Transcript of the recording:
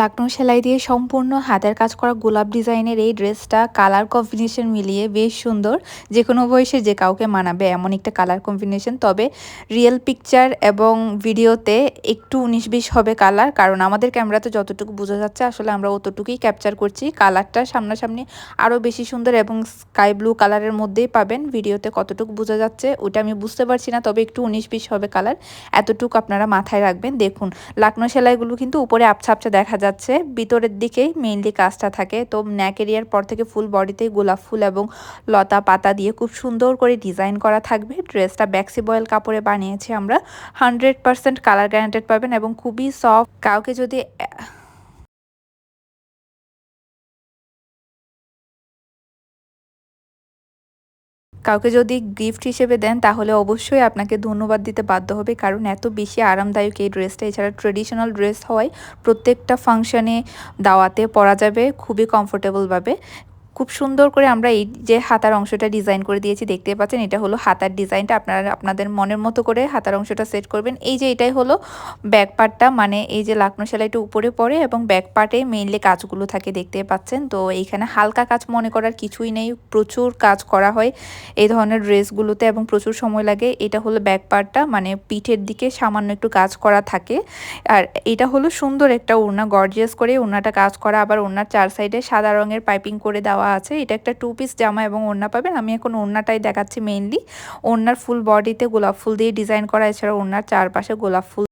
লাকনো সেলাই দিয়ে সম্পূর্ণ হাতের কাজ করা গোলাপ ডিজাইনের এই ড্রেসটা কালার কম্বিনেশন মিলিয়ে বেশ সুন্দর। যে কোনো বয়সে যে কাউকে মানাবে এমন একটা কালার কম্বিনেশন। তবে রিয়েল পিকচার এবং ভিডিওতে একটু উনিশ বিশ হবে কালার, কারণ আমাদের ক্যামেরাতে যতটুকু বোঝা যাচ্ছে আসলে আমরা অতটুকুই ক্যাপচার করছি। কালারটা সামনাসামনি আরও বেশি সুন্দর এবং স্কাই ব্লু কালারের মধ্যেই পাবেন। ভিডিওতে কতটুকু বোঝা যাচ্ছে ওটা আমি বুঝতে পারছি না, তবে একটু উনিশ বিশ হবে কালার। এতটুকু আপনারা মাথায় রাখবেন। দেখুন লাকনো সেলাইগুলো কিন্তু উপরে আপছা আপছা দেখা যাচ্ছে। ভিতরের দিকেই মেইনলি কাজটা থাকে। তো ন্যাক এরিয়ার পর থেকে ফুল বডিতেই গোলাপ ফুল এবং লতা পাতা দিয়ে খুব সুন্দর করে ডিজাইন করা থাকবে। ড্রেসটা ব্যাক্সি বয়েল কাপড়ে বানিয়েছি আমরা। হান্ড্রেড পারসেন্ট কালার গ্যারান্টেড পাবেন এবং খুবই সফট কাউকে যদি কাউকে যদি গিফট হিসেবে দেন, তাহলে অবশ্যই আপনাকে ধন্যবাদ দিতে বাধ্য হবে। কারণ এত বেশি আরামদায়ক এই ড্রেসটা এছাড়া ট্রেডিশনাল ড্রেস হওয়ায় প্রত্যেকটা ফাংশানে দাওয়াতে পরা যাবে, খুবই কমফোর্টেবলভাবে খুব সুন্দর করে আমরা এই যে হাতার অংশটা ডিজাইন করে দিয়েছি দেখতে পাচ্ছেন, এটা হলো হাতার ডিজাইনটা আপনারা আপনাদের মনের মতো করে হাতার অংশটা সেট করবেন। এই যে এটাই হলো ব্যাক পার্টটা মানে এই যে লাকনো সেলাইটা উপরে পড়ে এবং ব্যাক পার্টে মেইনলি কাজগুলো থাকে দেখতে পাচ্ছেন। তো এইখানে হালকা কাজ মনে করার কিছুই নেই, প্রচুর কাজ করা হয় এই ধরনের ড্রেসগুলোতে এবং প্রচুর সময় লাগে। এটা হলো ব্যাক পার্টটা মানে পিঠের দিকে সামান্য একটু কাজ করা থাকে। আর এটা হলো সুন্দর একটা ওড়না গর্জিয়াস করে ওড়নাটা কাজ করা। আবার ওড়নার চার সাইডে সাদা রঙের পাইপিং করে দেওয়া দেওয়া আছে। এটা একটা টু পিস জামা এবং ওড়না পাবেন। আমি এখন ওড়নাটাই দেখাচ্ছি মেইনলি ওড়নার ফুল বডিতে গোলাপ ফুল দিয়ে ডিজাইন করা। এছাড়া ওড়নার চারপাশে গোলাপ ফুল